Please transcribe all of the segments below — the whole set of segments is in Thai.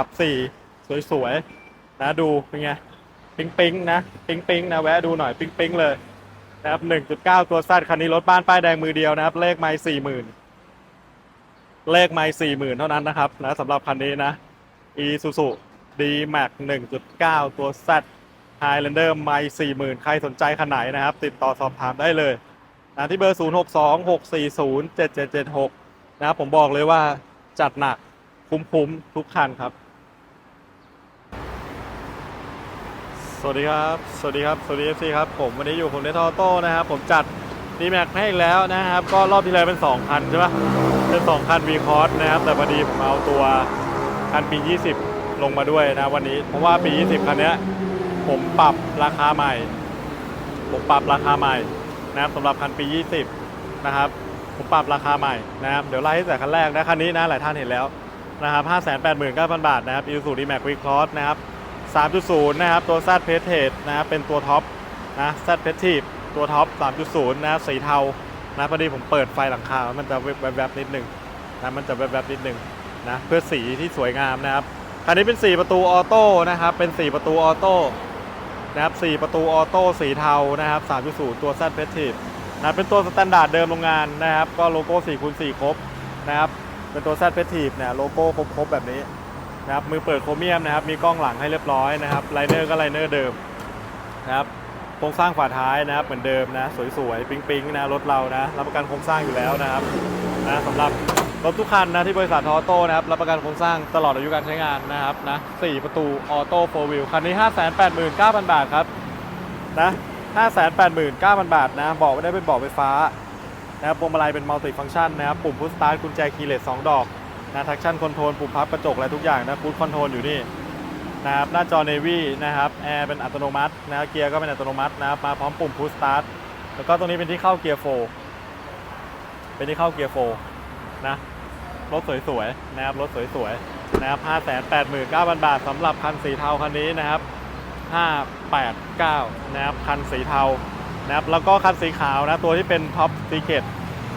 ขับสี่สวยๆ นะดูเป็นไงปิ๊งปิ๊งๆนะปิ๊งปิ๊งๆนะแวะดูหน่อยปิ๊งปิ๊งๆเลยนะครับหนึ่งจุดเก้าตัวสั้นคันนี้รถบ้านป้ายแดงมือเดียวนะครับ เลขไม่สี่หมื่นเลขไม่สี่หมื่นเท่านั้นนะครับนะสำหรับคันนี้นะ e s u z u d max 1.9ตัว Z Highlander ไม่สี่หมื่นใครสนใจคันไหนนะครับ ติดต่อสอบถามได้เลยนะที่เบอร์0 6 2 6 4 0 7 7 7 6นะครับผมบอกเลยว่าจัดหนักคุ้มๆทุกคันครับ สวัสดีครับ สวัสดีครับ สวัสดี FC ครับ ผมวันนี้อยู่ผมในทอโต้นะครับ ผมจัดดีแม็กให้อีกแล้วนะครับ ก็รอบที่แล้วเป็น 2 คันใช่ปะเป็น 2 คัน V c o s นะครับ แต่พอดีผมเอาตัวคันปี 20 ลงมาด้วยนะวันนี้ เพราะว่าปี 20 คันนี้ผมปรับราคาใหม่ ผมปรับราคาใหม่นะครับสำหรับคันปี 20 นะครับ ผมปรับราคาใหม่นะครับ เดี๋ยวไล่ให้แต่คันแรกนะคันนี้นะหลายท่านเห็นแล้วนะครับ 589,000 บาทนะครับ Isuzu D-Max V-Cross นะครับ 3.0 นะครับ ตัว Z p a c e t นะครับเป็นตัวท็อปนะ Z p a c e t ตัวท็อป 3.0 นะครับสีเทานะพอดีผมเปิดไฟหลังคา มันจะแวบๆนิดนึงนะมันจะแวบๆนิดนึงนะเพื่อสีที่สวยงามนะครับคันนี้เป็น 4 ประตูออโต้นะครับเป็น 4 ประตูออโต้นะครับ4ประตูออโต้สีเทานะครับ 3.0 ตัว Z p a c e t นะเป็นตัวสแตนดาร์ดเดิมโรงงานนะครับ ก็โลโก้4คูณ4ครบนะครับเป็นตัว Z p a c e t เนี่ยโลโก้ครบๆแบบนี้ นะครับมือเปิดโครเมียมนะครับ มีกล้องหลังให้เรียบร้อยนะครับไลเนอร์ก็ไลเนอร์เดิมนะครับโครงสร้างฝาท้ายนะครับเหมือนเดิมนะสวยๆปิ๊งๆนะรถเรานะรับประกันโครงสร้างอยู่แล้วนะครับนะสำหรับรถทุกคันนะที่บริษัททอโต้นะครับรับประกันโครงสร้างตลอดอายุการใช้งานนะครับนะสี่ประตูออโต้โฟวิลคันนี้ 589,000 บาทครับนะ589,000 บาทนะเบอกไม่ได้เป็นเบอกไฟฟ้านะครับพวงมาลัยเป็นมัลติฟังก์ชันนะครับปุ่มพุชสตาร์ทกุญแจคีย์เลส2ดอก นะทักชั่นคอนโทรลปุ่มพับกระจกอะไรทุกอย่างนะคูดคอนโทรลอยู่นี่นะครับหน้าจอ Navy นะครับแอร์เป็นอัตโนมัตินะเกียร์ก็เป็นอัตโนมัตินะครับมาพร้อมปุ่ม Push Start แล้วก็ตรงนี้เป็นที่เข้าเกียร์โฟเป็นที่เข้าเกียร์โฟนะรถสวยๆนะครับรถสวยๆนะครับ589,000บาทสำหรับคันสีเทาคันนี้นะครับ589นะครับคันสีเทานะครับแล้วก็คันสีขาวนะตัวที่เป็นท็อปซีเกต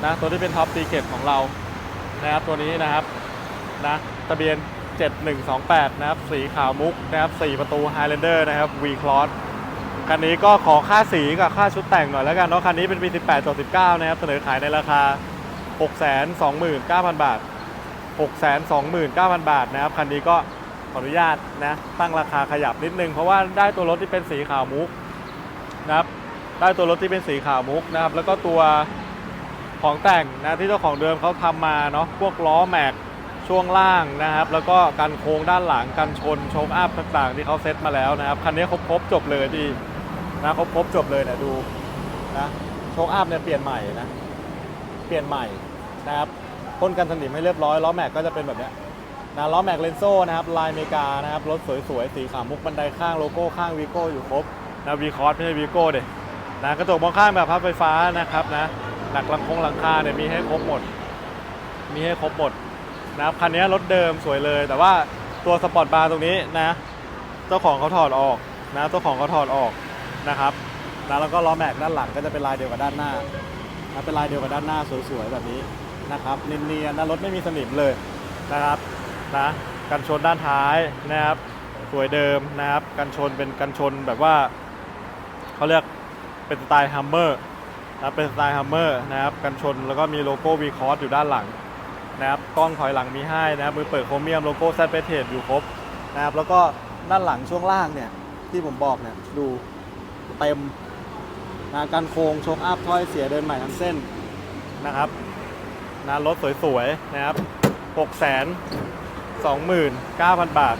นะตัวที่เป็นท็อปซีเกตของเรานะครับตัวนี้นะครับ นะทะเบียน 7128 นะครับ สีขาวมุกนะครับ 4 ประตู Highlander นะครับ V Cross คันนี้ก็ขอค่าสีกับค่าชุดแต่งหน่อยแล้วกันเนาะคันนี้เป็นปี 18ต่อ19 นะครับ เสนอขายในราคา 629,000 บาท 629,000 บาทนะครับ คันนี้ก็ขออนุญาตนะตั้งราคาขยับนิดนึง เพราะว่าได้ตัวรถที่เป็นสีขาวมุกนะครับได้ตัวรถที่เป็นสีขาวมุกนะครับ แล้วก็ตัวของแต่งนะที่เจ้าของเดิมเขาทำมาเนาะพวกล้อแม็ก ช่วงล่างนะครับ แล้วก็การโค้งด้านหลังการชนโชคอัพต่างๆ ที่เขาเซ็ตมาแล้วนะครับ คันนี้ครบครบจบเลยพี่นะครบครบจบเลยเนี่ยดูนะโชคอัพเนี่ยเปลี่ยนใหม่นะ เปลี่ยนใหม่นะครับพ่นกันสนิมให้เรียบร้อยล้อแม็กก็จะเป็นแบบเนี้ยนะล้อแม็กเลนโซ่นะครับลายอเมริกานะครับรถสวยๆสีขาวมุกบันไดข้างโลโก้ข้างวีโก้อยู่ครบนะวีคอร์สไม่ใช่วีโก้เด็นะกระจกมองข้างแบบพับไฟฟ้านะครับนะหลักลังคงหลังคาเนี่ยมีให้ครบหมด มีให้ครบหมด นะครับคันนี้รถเดิมสวยเลย แต่ว่าตัวสปอร์ตบาร์ตรงนี้นะ เจ้าของเขาถอดออกนะเจ้าของเขาถอดออกนะครับนะแล้วก็ล้อแม็กด้านหลังก็จะเป็นลายเดียวกับด้านหน้านะเป็นลายเดียวกับด้านหน้าสวยๆแบบนี้นะครับเนียนๆนะรถไม่มีสนิมเลยนะครับนะกันชนด้านท้ายนะครับสวยเดิมนะครับ กันชนเป็นกันชนแบบว่าเขาเรียกเป็นสไตล์ฮัมเมอร์นะเป็นสไตล์ฮัมเมอร์นะครับกันชนแล้วก็มีโลโก้วีคอร์สอยู่ด้านหลัง นะครับกล้องถอยหลังมีให้นะครับมือเปิดโครเมียมโลโก้แซดเปเทสอยู่ครบนะครับแล้วก็ด้านหลังช่วงล่างเนี่ยที่ผมบอกเนี่ยดูเต็มนะการโครงโชคอัพถ้อยเสียเดินใหม่ทั้งเส้นนะครับนะรถสวยๆนะครับ6 2 9 0 0 0 บาท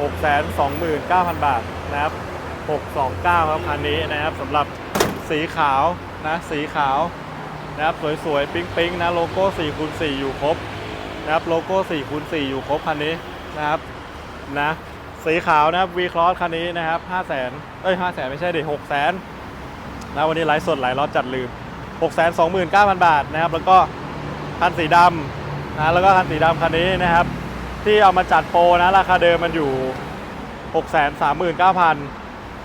6 2 9 0 0 0 บาทนะครับ 629 ครับคันนี้นะครับสำหรับสีขาวนะสีขาว นะครับสวยๆ ปิ๊งๆนะโลโก้4คูณ4อยู่ครบนะครับโลโก้4คูณ4อยู่ครบคันนี้นะครับนะสีขาวนะครับ V Cross คันนี้นะครับ5 0 0 0 0 0เอ้ย5 0 0 0 0ไม่ใช่ดิ6 0 0 0 0นะวันนี้ไลฟ์สดหลายรอบจัดลืม6 2 9 0 0 0 บาทนะครับ แล้วก็คันสีดำนะแล้วก็คันสีดำคันนี้นะครับ ที่เอามาจัดโปรนะราคาเดิมมันอยู่ 6 3 9 0 0 0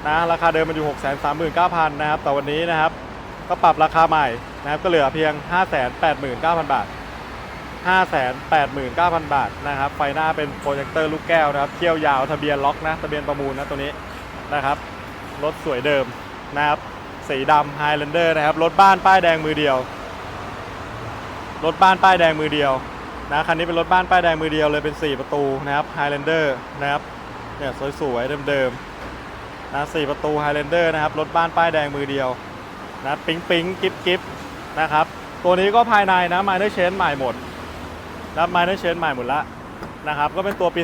นะราคาเดิมมันอยู่ 6 3 9 0 0 0นะครับแต่วันนี้นะครับ ก็ปรับราคาใหม่นะครับก็เหลือเพียง 589,000 บาท 589,000 บาทนะครับ ไฟหน้าเป็นโปรเจคเตอร์ลูกแก้วนะครับเที่ยวยาวทะเบียนล็อกนะทะเบียนประมูลนะตัวนี้นะครับรถสวยเดิมนะครับสีดำไฮแลนเดอร์นะครับรถบ้านป้ายแดงมือเดียว รถบ้านป้ายแดงมือเดียวนะคันนี้เป็นรถบ้านป้ายแดงมือเดียวเลยเป็น 4 ประตูนะครับไฮแลนเดอร์นะครับเนี่ยสวยๆเดิมๆนะ4ประตูไฮแลนเดอร์นะครับรถบ้านป้ายแดงมือเดียว นะปิ๊งปิ๊งกิ๊บกิ๊บนะครับ ตัวนี้ก็ภายในนะไมเนอร์เชนใหม่หมดนะไมเนอร์เชนใหม่หมดละนะครับ ก็เป็นตัวปี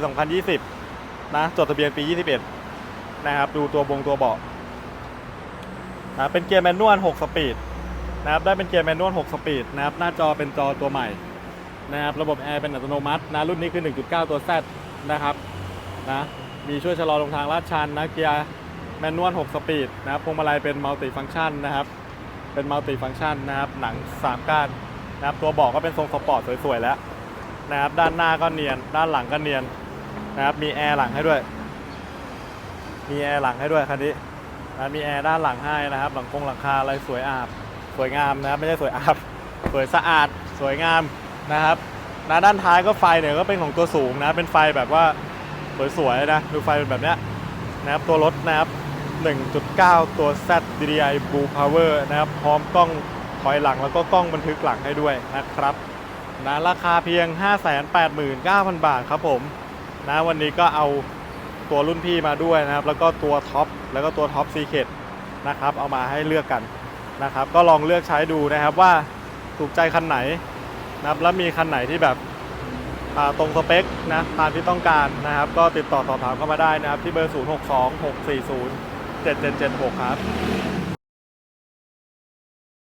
2020 นะจดทะเบียนปี 21 นะครับ ดูตัวบงตัวเบาะนะเป็นเกียร์แมนนวล 6 สปีดนะครับได้เป็นเกียร์แมนนวล 6 สปีดนะครับหน้าจอเป็นจอตัวใหม่นะครับระบบแอร์เป็นอัตโนมัตินะรุ่นนี้คือ 1.9 ตัว Z นะครับนะมีช่วยชะลอลงทางลาดชันนะเกียร์แมนนวล 6 สปีดนะครับพวงมาลัยเป็นมัลติฟัง c t ชันนะครับ เป็นมัลติฟัง c t ชันนะครับหนัง3ก้านนะครับตัวเบอกก็เป็นทรงสปอร์ตสวยๆแล้วนะครับด้านหน้าก็เนียน ด้านหลังก็เนียนนะครับมีแอร์หลังให้ด้วย มีแอร์หลังให้ด้วยคันนี้นะมีแอร์ด้านหลังให้นะครับ หลังคงหลังคาอะไรสวยอาบ สวยงามนะครับไม่ใช่สวยอาบ สวยสะอาด สวยงามนะครับนะด้านท้ายก็ไฟเนี่ยก็เป็นของตัวสูงนะเป็นไฟแบบว่าสวยๆนะดูไฟเป็นแบบเนี้ยนะครับตัวรถนะครับ 1.9 ตัว Z DDI Blue Power นะครับ พร้อมกล้องถอยหลังแล้วก็กล้องบันทึกหลังให้ด้วยนะครับนะราคาเพียง 589,000 บาทครับผมนะวันนี้ก็เอาตัวรุ่นพี่มาด้วยนะครับ แล้วก็ตัวท็อปแล้วก็ตัวท็อปซีเคดนะครับ เอามาให้เลือกกันนะครับ ก็ลองเลือกใช้ดูนะครับว่าถูกใจคันไหนนะครับแล้วมีคันไหนที่แบบตรงสเปคนะตามที่ต้องการนะครับ ก็ติดต่อสอบถามเข้ามาได้นะครับ ที่เบอร์ 0 6 7 7 7 6 ครับ